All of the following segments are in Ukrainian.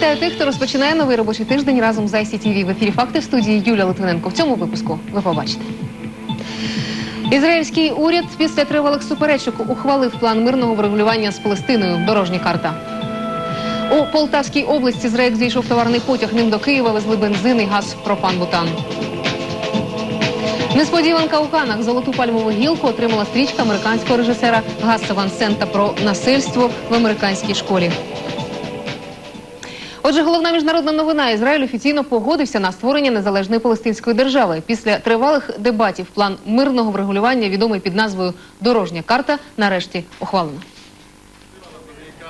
Вітаю тих, хто розпочинає новий робочий тиждень разом з ICTV. В ефірі факти в студії Юлія Литвиненко. В цьому випуску ви побачите. Ізраїльський уряд після тривалих суперечок ухвалив план мирного врегулювання з Палестиною. Дорожня карта. У Полтавській області з рейк зійшов товарний потяг. Ним до Києва везли бензин і газ пропан-бутан. Несподіванка у Канах золоту пальмову гілку отримала стрічка американського режисера Гаса Ван Сента про насильство в американській школі. Отже, головна міжнародна новина Ізраїль офіційно погодився на створення незалежної палестинської держави. Після тривалих дебатів план мирного врегулювання, відомий під назвою Дорожня карта, нарешті ухвалено.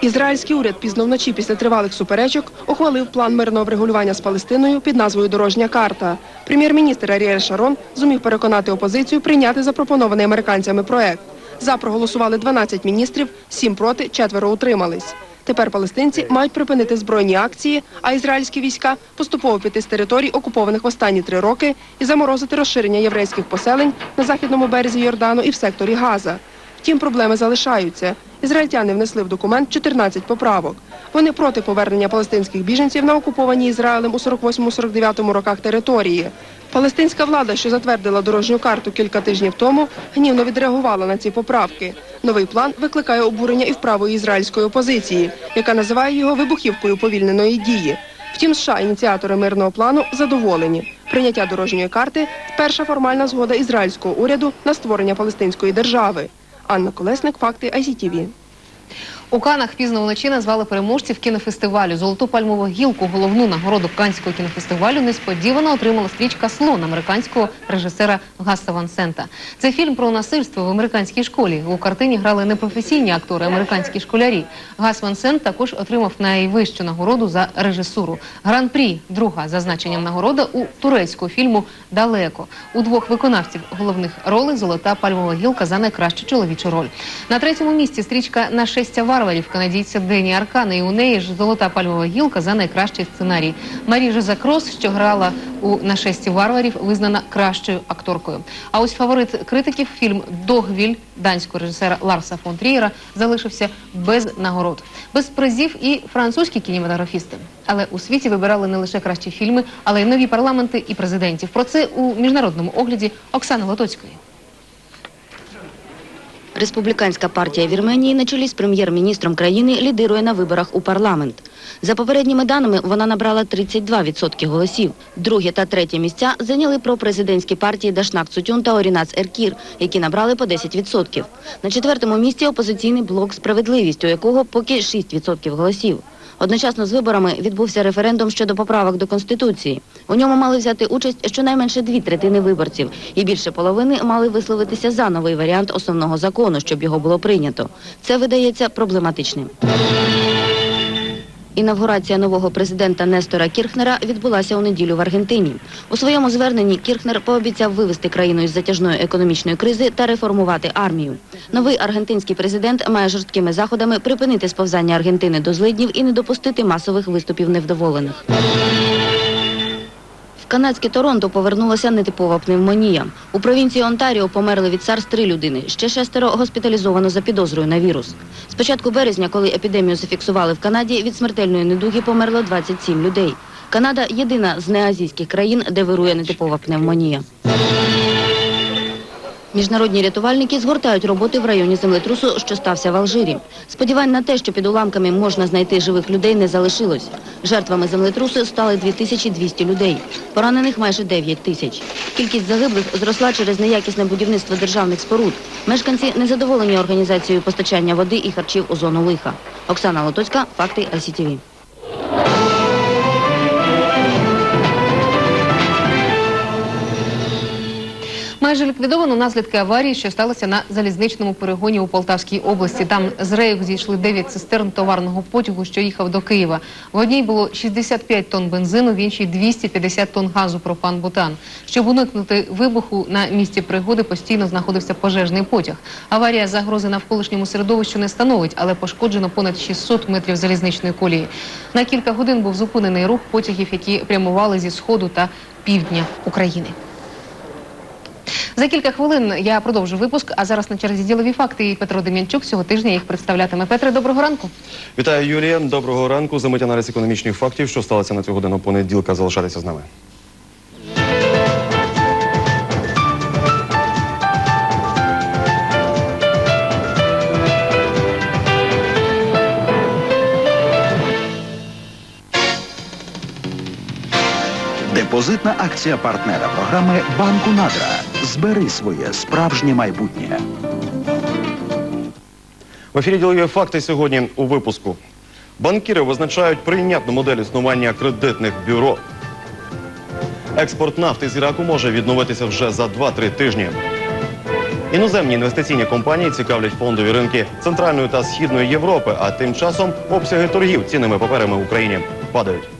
Ізраїльський уряд пізно вночі після тривалих суперечок ухвалив план мирного врегулювання з Палестиною під назвою Дорожня карта. Прем'єр-міністр Аріель Шарон зумів переконати опозицію прийняти запропонований американцями проект. За проголосували 12 міністрів, 7 проти, четверо утримались. Тепер палестинці мають припинити збройні акції, а ізраїльські війська поступово піти з територій, окупованих в останні три роки, і заморозити розширення єврейських поселень на західному березі Йордану і в секторі Газа. Втім, проблеми залишаються. Ізраїльтяни внесли в документ 14 поправок. Вони проти повернення палестинських біженців на окуповані Ізраїлем у 48-49 роках території. Палестинська влада, що затвердила дорожню карту кілька тижнів тому, гнівно відреагувала на ці поправки. Новий план викликає обурення і в ізраїльської опозиції, яка називає його вибухівкою повільненої дії. Втім, США, ініціатори мирного плану, задоволені. Прийняття дорожньої карти перша формальна згода ізраїльського уряду на створення палестинської держави. Анна Колесник, факти ICTV. У Канах пізно вночі назвали переможців кінофестивалю. Золоту пальмову гілку, головну нагороду Канського кінофестивалю, несподівано отримала стрічка Слон американського режисера Гаса Ван Сента. Це фільм про насильство в американській школі. У картині грали непрофесійні актори, американські школярі. Гас Ван Сент також отримав найвищу нагороду за режисуру. Гран-прі, друга за значенням нагорода у турецького фільму Далеко. У двох виконавців головних ролей Золота пальмова гілка за найкращу чоловічу роль. На третьому місці стрічка Нашестя варварів канадійця Дені Аркана. І у неї ж золота пальмова гілка за найкращий сценарій. Марі Жоза Крос, що грала у нашесті варварів, визнана кращою акторкою. А ось фаворит критиків фільм Догвіль данського режисера Ларса фон Трієра залишився без нагород, без призів і французькі кінематографісти. Але у світі вибирали не лише кращі фільми, але й нові парламенти і президентів. Про це у міжнародному огляді Оксани Лотоцької. Республіканська партія Вірменії на чолі з прем'єр-міністром країни лідирує на виборах у парламент. За попередніми даними вона набрала 32% голосів. Друге та третє місця зайняли пропрезидентські партії Дашнак Цутюн та Орінац Еркір, які набрали по 10%. На четвертому місці опозиційний блок «Справедливість», у якого поки 6% голосів. Одночасно з виборами відбувся референдум щодо поправок до Конституції. У ньому мали взяти участь щонайменше дві третини виборців, і більше половини мали висловитися за новий варіант основного закону, щоб його було прийнято. Це видається проблематичним. Інавгурація нового президента Нестора Кірхнера відбулася у неділю в Аргентині. У своєму зверненні Кірхнер пообіцяв вивести країну із затяжної економічної кризи та реформувати армію. Новий аргентинський президент має жорсткими заходами припинити сповзання Аргентини до злиднів і не допустити масових виступів невдоволених. Канадське Торонто повернулася нетипова пневмонія. У провінції Онтаріо померли від САРС три людини. Ще шестеро госпіталізовано за підозрою на вірус. З початку березня, коли епідемію зафіксували в Канаді, від смертельної недуги померло 27 людей. Канада єдина з неазійських країн, де вирує нетипова пневмонія. Міжнародні рятувальники згортають роботи в районі землетрусу, що стався в Алжирі. Сподівань на те, що під уламками можна знайти живих людей, не залишилось. Жертвами землетрусу стали 2200 людей. Поранених майже 9 тисяч. Кількість загиблих зросла через неякісне будівництво державних споруд. Мешканці незадоволені організацією постачання води і харчів у зону лиха. Оксана Лотоцька, факти АСІТІВІ. Майже ліквідовано наслідки аварії, що сталося на залізничному перегоні у Полтавській області. Там з рейок зійшли 9 цистерн товарного потягу, що їхав до Києва. В одній було 65 тонн бензину, в іншій 250 тонн газу пропан-бутан. Щоб уникнути вибуху на місці пригоди, постійно знаходився пожежний потяг. Аварія загрози навколишньому середовищу не становить, але пошкоджено понад 600 метрів залізничної колії. На кілька годин був зупинений рух потягів, які прямували зі сходу та півдня України. За кілька хвилин я продовжу випуск, а зараз на черзі ділові факти і Петро Дем'янчук цього тижня їх представлятиме. Петре, доброго ранку. Вітаю, Юлія. Доброго ранку. Замить аналіз економічних фактів, що сталося на цю годину понеділка. Залишайтеся з нами. Депозитна акція партнера програми Банку Надра. Збери своє справжнє майбутнє. В ефірі ділові факти сьогодні у випуску. Банкіри визначають прийнятну модель існування кредитних бюро. Експорт нафти з Іраку може відновитися вже за 2-3 тижні. Іноземні інвестиційні компанії цікавлять фондові ринки Центральної та Східної Європи, а тим часом обсяги торгів цінними паперами в Україні падають.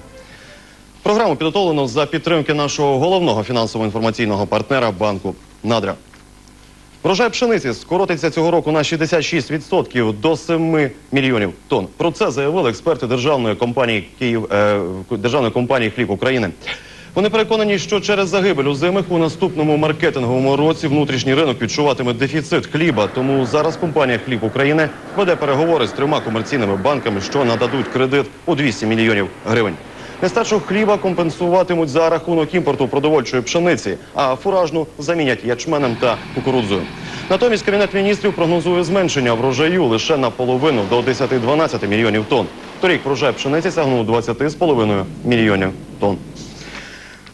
Програму підготовлено за підтримки нашого головного фінансово-інформаційного партнера банку Надра. Врожай пшениці скоротиться цього року на 66% до 7 мільйонів тонн. Про це заявили експерти державної компанії Київ е, державної компанії Хліб України. Вони переконані, що через загибель озимих у наступному маркетинговому році внутрішній ринок відчуватиме дефіцит хліба. Тому зараз компанія Хліб України веде переговори з трьома комерційними банками, що нададуть кредит у 200 мільйонів гривень. Нестачу хліба компенсуватимуть за рахунок імпорту продовольчої пшениці, а фуражну замінять ячменем та кукурудзою. Натомість Кабінет міністрів прогнозує зменшення врожаю лише наполовину до 10-12 мільйонів тонн. Торік врожай пшениці сягнув 20,5 мільйонів тонн.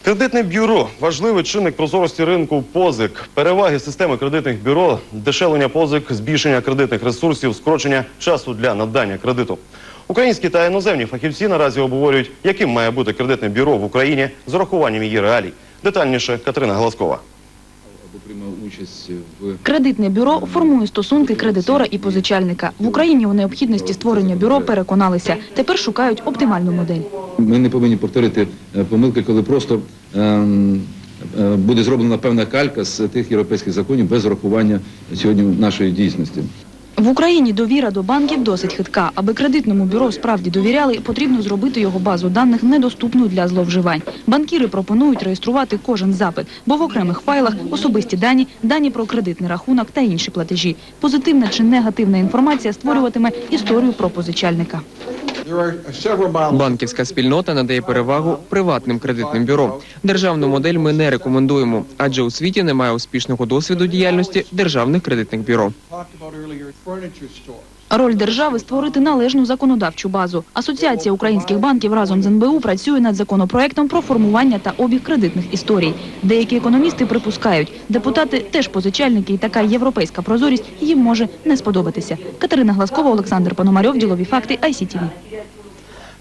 Кредитне бюро важливий чинник прозорості ринку позик, переваги системи кредитних бюро, дешевлення позик, збільшення кредитних ресурсів, скорочення часу для надання кредиту. Українські та іноземні фахівці наразі обговорюють, яким має бути кредитне бюро в Україні з урахуванням її реалій. Детальніше Катерина Глазкова. або приймав участь в Кредитне бюро формує стосунки кредитора і позичальника. В Україні у необхідності створення бюро переконалися. Тепер шукають оптимальну модель. ми не повинні повторити е, помилки, коли просто ем, е, буде зроблена певна калька з тих європейських законів без врахування сьогодні нашої дійсності. В Україні довіра до банків досить хитка. Аби кредитному бюро справді довіряли, потрібно зробити його базу даних недоступною для зловживань. Банкіри пропонують реєструвати кожен запит, бо в окремих файлах особисті дані, дані про кредитний рахунок та інші платежі. Позитивна чи негативна інформація створюватиме історію про позичальника. Банківська спільнота надає перевагу приватним кредитним бюро. Державну модель ми не рекомендуємо, адже у світі немає успішного досвіду діяльності державних кредитних бюро. Роль держави створити належну законодавчу базу. Асоціація українських банків разом з НБУ працює над законопроектом про формування та обіг кредитних історій. Деякі економісти припускають, депутати теж позичальники, і така європейська прозорість їм може не сподобатися. Катерина Гласкова, Олександр Пономарьов, ділові факти ICTV.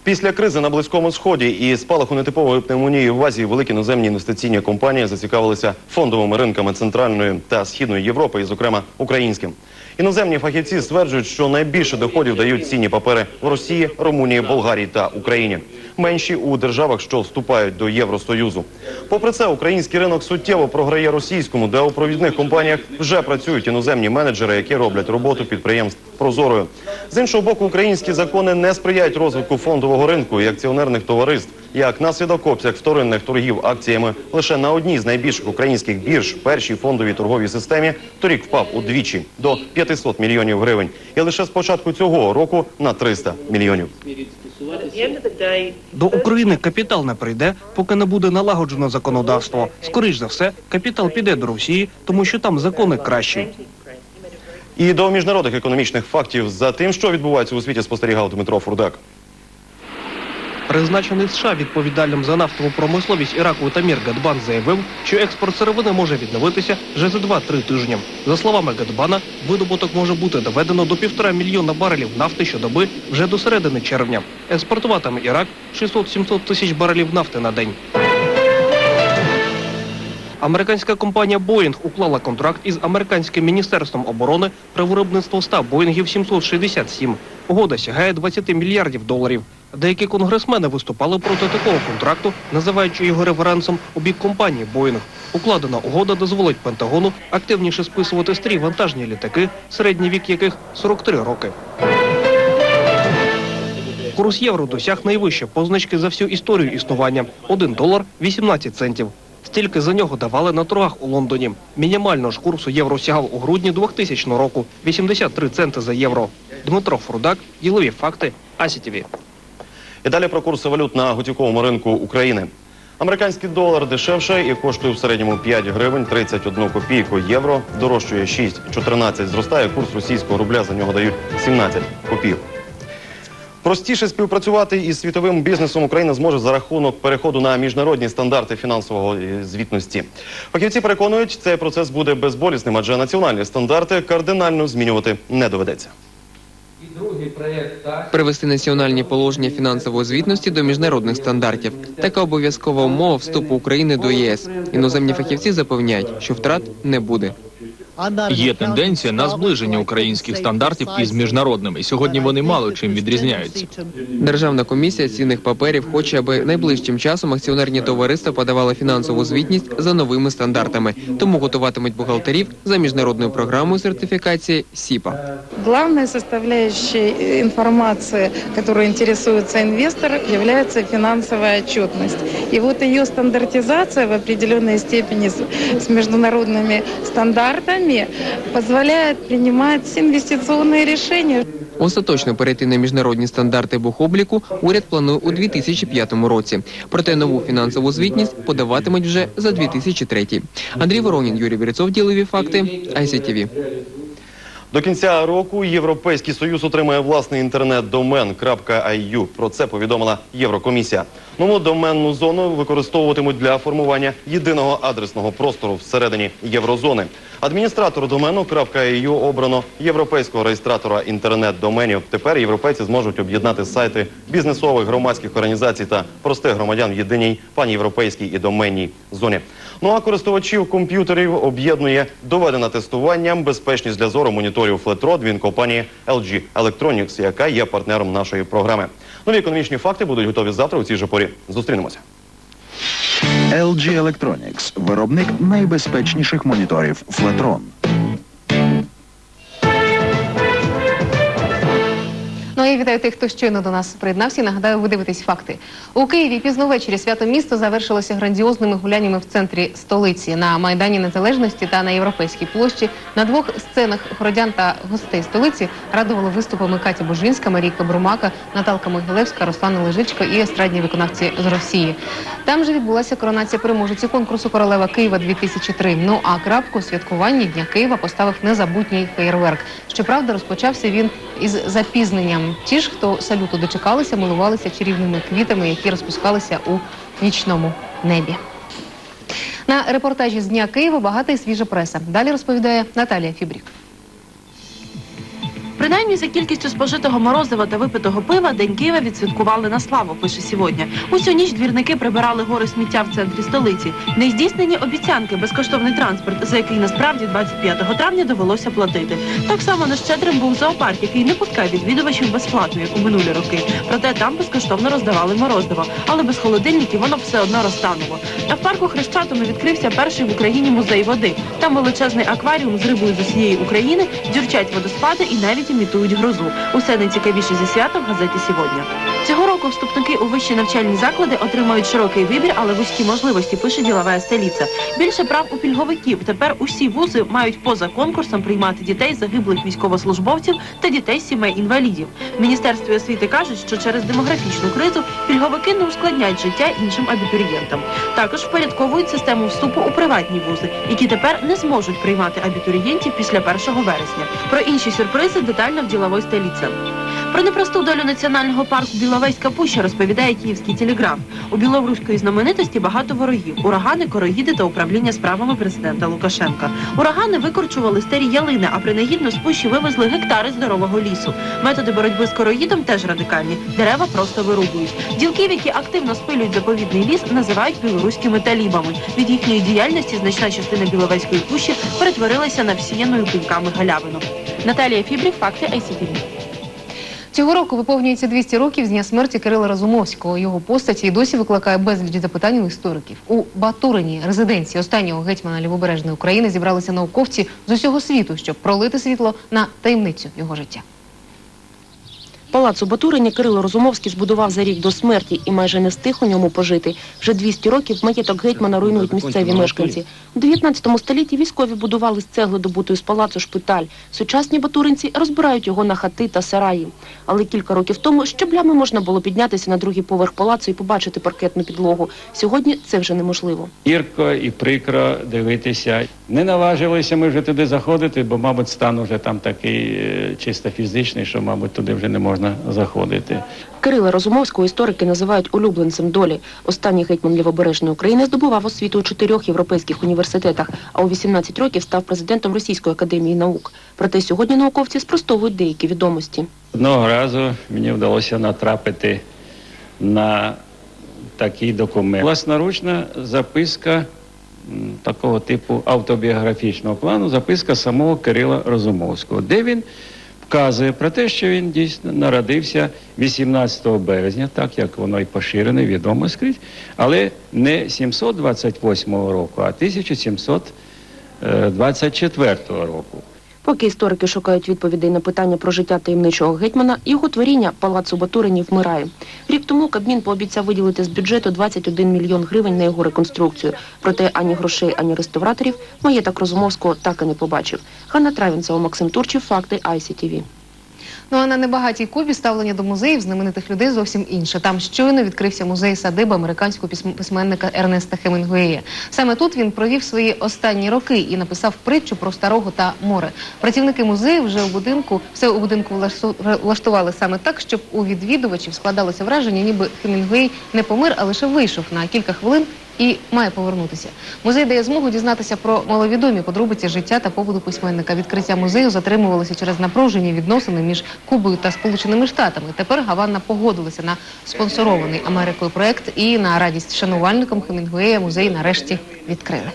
Після кризи на Близькому Сході і спалаху нетипової пневмонії в Азії великі наземні інвестиційні компанії зацікавилися фондовими ринками Центральної та Східної Європи, і, зокрема, українським. Іноземні фахівці стверджують, що найбільше доходів дають цінні папери в Росії, Румунії, Болгарії та Україні. Менші у державах, що вступають до Євросоюзу. Попри це, український ринок суттєво програє російському, де у провідних компаніях вже працюють іноземні менеджери, які роблять роботу підприємств прозорою. З іншого боку, українські закони не сприяють розвитку фондового ринку і акціонерних товариств. Як наслідок обсяг вторинних торгів акціями лише на одній з найбільших українських бірж, першій фондовій торговій системі, торік впав удвічі до 500 мільйонів гривень. І лише з початку цього року на 300 мільйонів. До України капітал не прийде, поки не буде налагоджено законодавство. Скоріш за все, капітал піде до Росії, тому що там закони кращі. І до міжнародних економічних фактів за тим, що відбувається у світі, спостерігав Дмитро Фурдак. Призначений США відповідальним за нафтову промисловість Іраку Тамір Гадбан заявив, що експорт сировини може відновитися вже за 2-3 тижні. За словами Гадбана, видобуток може бути доведено до півтора мільйона барелів нафти щодоби вже до середини червня. Експортуватиме Ірак 600-700 тисяч барелів нафти на день. Американська компанія Boeing уклала контракт із американським міністерством оборони про виробництво 100 Боїнгів 767. Угода сягає 20 мільярдів доларів. Деякі конгресмени виступали проти такого контракту, називаючи його реверансом у бік компанії Boeing. Укладена угода дозволить Пентагону активніше списувати старі вантажні літаки, середній вік яких 43 роки. Курс євро досяг найвищої позначки за всю історію існування 1 долар 18 центів. Стільки за нього давали на торгах у Лондоні. Мінімального ж курсу євро сягав у грудні 2000 року 83 центи за євро. Дмитро Фрудак, ділові факти, АСІТІВІ. І далі про курси валют на готівковому ринку України. Американський долар дешевше і коштує в середньому 5 гривень 31 копійку. Євро дорожчує 6,14. Зростає курс російського рубля, за нього дають 17 копійок. Простіше співпрацювати із світовим бізнесом Україна зможе за рахунок переходу на міжнародні стандарти фінансової е, звітності. Фахівці переконують, цей процес буде безболісним, адже національні стандарти кардинально змінювати не доведеться. Привести національні положення фінансової звітності до міжнародних стандартів. Така обов'язкова умова вступу України до ЄС. Іноземні фахівці запевняють, що втрат не буде. Є тенденція на зближення українських стандартів із міжнародними. Сьогодні вони мало чим відрізняються. Державна комісія цінних паперів хоче, аби найближчим часом акціонерні товариства подавали фінансову звітність за новими стандартами, тому готуватимуть бухгалтерів за міжнародною програмою сертифікації СІПА. Главной составляющей э, информации, которой интересуется инвестор, является финансовая отчетность. И вот ее стандартизация в определенной степени с, с международными стандартами позволяет принимать инвестиционные решения. Остаточно перейти на міжнародні стандарти бухобліку уряд планує у 2005 році. Проте нову фінансову звітність подаватимуть вже за 2003. Андрій Воронін, Юрій Вірцов, ділові факти, ICTV. До кінця року Європейський Союз отримає власний інтернет-домен. Про це повідомила Єврокомісія. Нову доменну зону використовуватимуть для формування єдиного адресного простору всередині єврозони. Адміністратор домену .eu обрано європейського реєстратора інтернет-доменів. Тепер європейці зможуть об'єднати сайти бізнесових громадських організацій та простих громадян в єдиній панєвропейській і доменній зоні. Ну а користувачів комп'ютерів об'єднує доведена тестуванням безпечність для зору моніторів Flatrod від компанії LG Electronics, яка є партнером нашої програми. Нові економічні факти будуть готові завтра у цій же порі. Зустрінемося. LG Electronics – виробник найбезпечніших моніторів Flatron. Я вітаю тих, хто щойно до нас приєднався. і Нагадаю, ви дивитесь факти. У Києві пізно ввечері свято міста завершилося грандіозними гуляннями в центрі столиці на Майдані Незалежності та на Європейській площі. На двох сценах городян та гостей столиці радували виступами Катя Божинська, Марійка Брумака, Наталка Могилевська, Руслана Лежичко і естрадні виконавці з Росії. Там же відбулася коронація переможиці конкурсу Королева Києва 2003 Ну а крапку у святкуванні Дня Києва поставив незабутній феєрверк. Щоправда, розпочався він із запізненням. Ті ж, хто салюту дочекалися, милувалися чарівними квітами, які розпускалися у нічному небі. На репортажі з Дня Києва багата і свіжа преса. Далі розповідає Наталія Фібрік. Принаймні за кількістю спожитого морозива та випитого пива День Києва відсвяткували на славу, пише сьогодні. Усю ніч двірники прибирали гори сміття в центрі столиці. Нездійснені обіцянки, безкоштовний транспорт, за який насправді 25 травня довелося платити. Так само нещедрим був зоопарк, який не пускає відвідувачів безплатно, як у минулі роки. Проте там безкоштовно роздавали морозиво, але без холодильників воно все одно розтануло. А в парку Хрещатому відкрився перший в Україні музей води. Там величезний акваріум з рибою з усієї України, дзюрчать водоспади і навіть імітують грозу. Усе найцікавіше зі святом в газеті сьогодні. Цього року вступники у вищі навчальні заклади отримають широкий вибір, але вузькі можливості, пише ділова столиця. Більше прав у пільговиків. Тепер усі вузи мають поза конкурсом приймати дітей загиблих військовослужбовців та дітей сімей інвалідів. В міністерстві освіти кажуть, що через демографічну кризу пільговики не ускладняють життя іншим абітурієнтам. Також впорядковують систему вступу у приватні вузи, які тепер не зможуть приймати абітурієнтів після 1 вересня. Про інші сюрпризи детально в діловій столиці. Про непросту долю національного парку Біловезька Пуща розповідає київський телеграф. У білоруської знаменитості багато ворогів: урагани, короїди та управління справами президента Лукашенка. Урагани викорчували старі ялини, а принагідно з пущі вивезли гектари здорового лісу. Методи боротьби з короїдом теж радикальні. Дерева просто вирубують. Ділків, які активно спилюють заповідний ліс, називають білоруськими талібами. Від їхньої діяльності значна частина Біловезької пущі перетворилася на всіяною пеньками галявину. Наталія Фібрік, факти ICTV. Цього року виповнюється 200 років з дня смерті Кирила Разумовського. Його постаті і досі викликає безліч запитань у істориків. У Батурині, резиденції останнього гетьмана Лівобережної України, зібралися науковці з усього світу, щоб пролити світло на таємницю його життя. Палац у Батурині Кирило Розумовський збудував за рік до смерті і майже не встиг у ньому пожити. Вже 200 років маєток гетьмана руйнують місцеві мешканці. У 19 столітті військові будували з цегли добутої з палацу шпиталь. Сучасні батуринці розбирають його на хати та сараї. Але кілька років тому щеблями можна було піднятися на другий поверх палацу і побачити паркетну підлогу. Сьогодні це вже неможливо. Гірко і прикро дивитися. Не наважилися ми вже туди заходити, бо, мабуть, стан вже там такий е, чисто фізичний, що, мабуть, туди вже не можна заходити. Кирила Розумовського історики називають улюбленцем долі. Останній гетьман Лівобережної України здобував освіту у чотирьох європейських університетах, а у 18 років став президентом Російської академії наук. Проте сьогодні науковці спростовують деякі відомості. Одного разу мені вдалося натрапити на такий документ. Власноручна записка такого типу автобіографічного плану, записка самого Кирила Розумовського, де він вказує про те, що він дійсно народився 18 березня, так як воно і поширене, відомо скрізь, але не 728 року, а 1724 року. Поки історики шукають відповідей на питання про життя таємничого гетьмана, його творіння палацу Батурині вмирає. Рік тому Кабмін пообіцяв виділити з бюджету 21 мільйон гривень на його реконструкцію. Проте ані грошей, ані реставраторів маєток Розумовського так і не побачив. Ганна Травінцева, Максим Турчів, факти ICTV. Ну а на небагатій Кубі ставлення до музеїв знаменитих людей зовсім інше. Там щойно відкрився музей садиби американського письм- письменника Ернеста Хемінгуея. Саме тут він провів свої останні роки і написав притчу про старого та море. Працівники музею вже у будинку все у будинку влашту- влаштували саме так, щоб у відвідувачів складалося враження, ніби Хемінгуей не помер, а лише вийшов на кілька хвилин. І має повернутися. Музей дає змогу дізнатися про маловідомі подробиці життя та побуду письменника. Відкриття музею затримувалося через напружені відносини між Кубою та Сполученими Штатами. Тепер Гаванна погодилася на спонсорований Америкою проект і на радість шанувальникам Хемінгуея музей нарешті відкрили.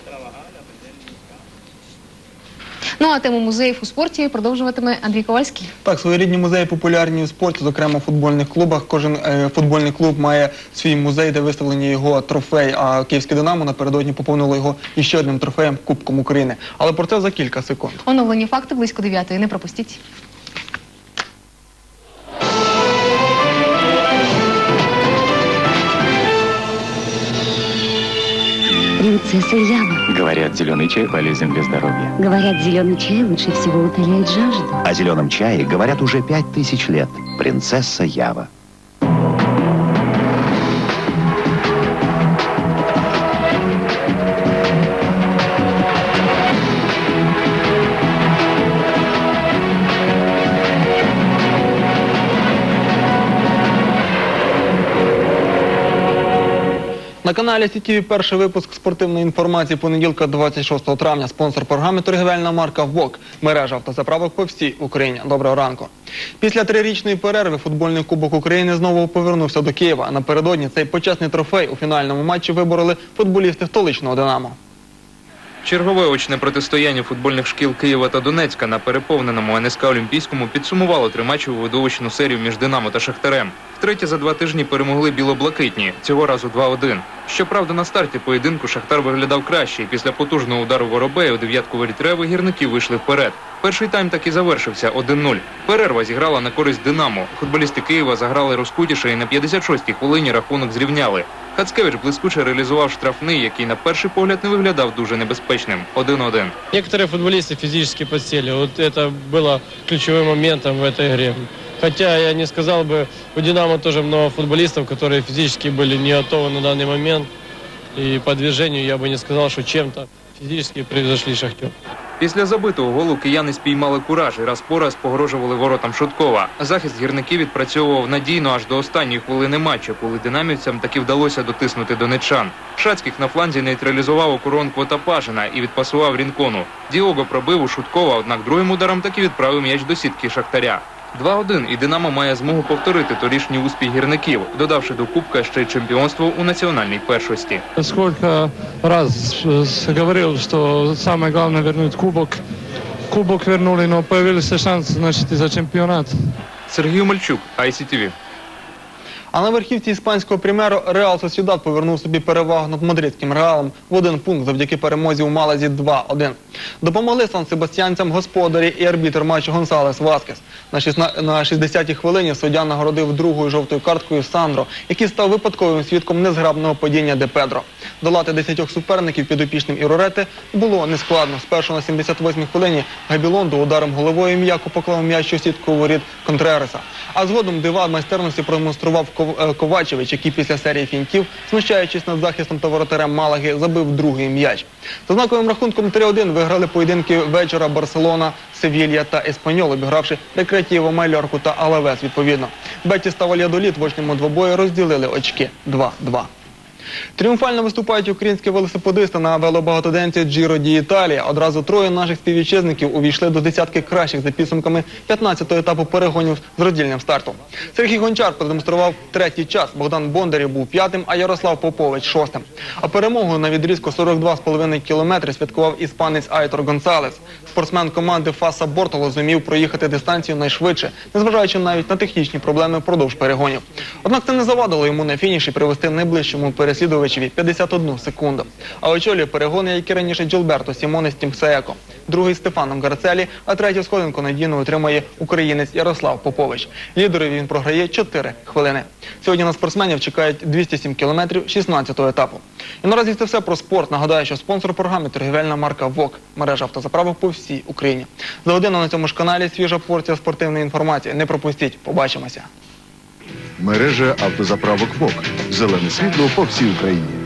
Ну а тему музеїв у спорті продовжуватиме Андрій Ковальський. Так, своєрідні музеї популярні у спорті, зокрема в футбольних клубах. Кожен е, футбольний клуб має свій музей, де виставлені його трофей. А київське Динамо напередодні поповнило його іще одним трофеєм Кубком України. Але про це за кілька секунд. Оновлені факти близько дев'ятої. Не пропустіть. Принцесса Ява. Говорят, зеленый чай полезен для здоровья. Говорят, зеленый чай лучше всего утоляет жажду. О зеленом чае говорят уже пять тысяч лет. Принцесса Ява. На каналі СІТІВІ перший випуск спортивної інформації понеділка 26 травня. Спонсор програми торгівельна марка ВОК. Мережа автозаправок по всій Україні. Доброго ранку. Після трирічної перерви футбольний кубок України знову повернувся до Києва. Напередодні цей почесний трофей у фінальному матчі вибороли футболісти столичного Динамо. Чергове очне протистояння футбольних шкіл Києва та Донецька на переповненому НСК Олімпійському підсумувало триматчеву видовищну серію між Динамо та Шахтарем. Втретє за два тижні перемогли білоблакитні, цього разу 2-1. Щоправда, на старті поєдинку Шахтар виглядав краще, і після потужного удару воробею дев'ятку воріт Реви гірники вийшли вперед. Перший тайм так і завершився 1-0. Перерва зіграла на користь Динамо. Футболісти Києва заграли розкутіше і на 56-й хвилині рахунок зрівняли. Хацкевич блискуче реалізував штрафний, який на перший погляд не виглядав дуже небезпечним. 1-1. Некоторые футболисты физически подсели. Вот это было ключевым моментом в этой игре. Хотя я не сказал бы, у «Динамо» тоже много футболистов, которые физически были не готовы на данный момент. И по движению я бы не сказал, что чем-то физически превзошли «Шахтер». Після забитого голу кияни спіймали кураж і раз по раз погрожували воротам Шуткова. Захист гірників відпрацьовував надійно аж до останньої хвилини матчу, коли динамівцям таки вдалося дотиснути донечан. Шацьких на фланзі нейтралізував окорон Квотапажина і відпасував Рінкону. Діого пробив у Шуткова, однак другим ударом таки відправив м'яч до сітки Шахтаря. 2-1 і Динамо має змогу повторити торішній успіх гірників, додавши до кубка ще й чемпіонство у національній першості. Сколько раз говорив, що найголовніше вернуть кубок. Кубок вернули, але появился шанс, значити за чемпіонат. Сергій Мальчук, ICTV. А на верхівці іспанського примеру Реал Сосідат повернув собі перевагу над мадридським Реалом в один пункт завдяки перемозі у Малазі 2-1. Допомогли сан-себастьянцям господарі і арбітр матчу Гонсалес Васкес. На 16 на 60-й хвилині суддя нагородив другою жовтою карткою Сандро, який став випадковим свідком незграбного падіння Де Педро. Долати 10 суперників підопічним Ірорети було нескладно. Спершу на 78-й хвилині Габілонду ударом головою м'яко поклав м'яч у сітку воріт Контререса. А згодом дива майстерності продемонстрував Ковачевич, який після серії фінтів, знущаючись над захистом та воротарем Малаги, забив другий м'яч. За знаковим рахунком 3-1 виграли поєдинки вечора Барселона, Севілья та Еспаньол, обігравши Рекреатіво, Мальорку та Алавес відповідно. Бетіс та Вальядоліт в очному двобої розділили очки 2-2. Тріумфально виступають українські велосипедисти на велобагатоденці Джіро Ді Італія. Одразу троє наших співвітчизників увійшли до десятки кращих за підсумками 15-го етапу перегонів з роздільним стартом. Сергій Гончар продемонстрував третій час. Богдан Бондарів був п'ятим, а Ярослав Попович шостим. А перемогу на відрізку 42,5 кілометри святкував іспанець Айтор Гонсалес. Спортсмен команди Фаса Бортоло зумів проїхати дистанцію найшвидше, незважаючи навіть на технічні проблеми впродовж перегонів. Однак це не завадило йому на фініші привести найближчому переслідувачеві 51 секунду. А очолює перегони, як і раніше Джилберто Сімоне Стімсееко. Другий Стефаном Гарцелі, а третю сходинку надійно отримає українець Ярослав Попович. Лідерові він програє 4 хвилини. Сьогодні на спортсменів чекають 207 кілометрів 16-го етапу. І наразі це все про спорт. Нагадаю, що спонсор програми торгівельна марка ВОК. Мережа автозаправок по всій Україні. За годину на цьому ж каналі свіжа порція спортивної інформації. Не пропустіть. Побачимося. Мережа автозаправок ВОК. Зелене світло по всій Україні.